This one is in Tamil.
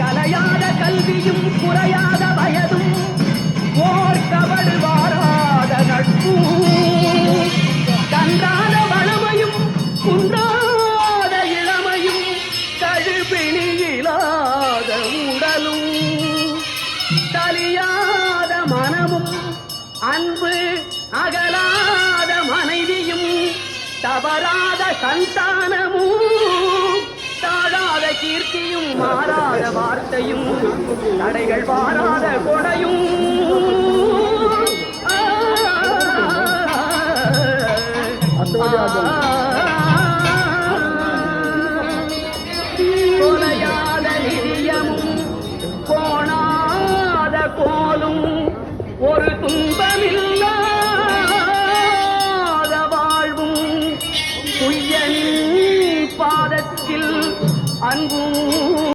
கலையாத கல்வியும் குறையாத வயதும் ஓர் கபடு வாராத நட்பும். கன்றாத வளமையும் குன்றாத இளமையும் கழுபிணி இல்லாத உடலும். தலியாத மனமும் அன்பு அகலாத மனைவியும் தவறாத சந்தானமும் கீர்த்தியும் மாறாத வார்த்தையும் தடைகள் வாராத கொடையும். ஆ, அன்பும்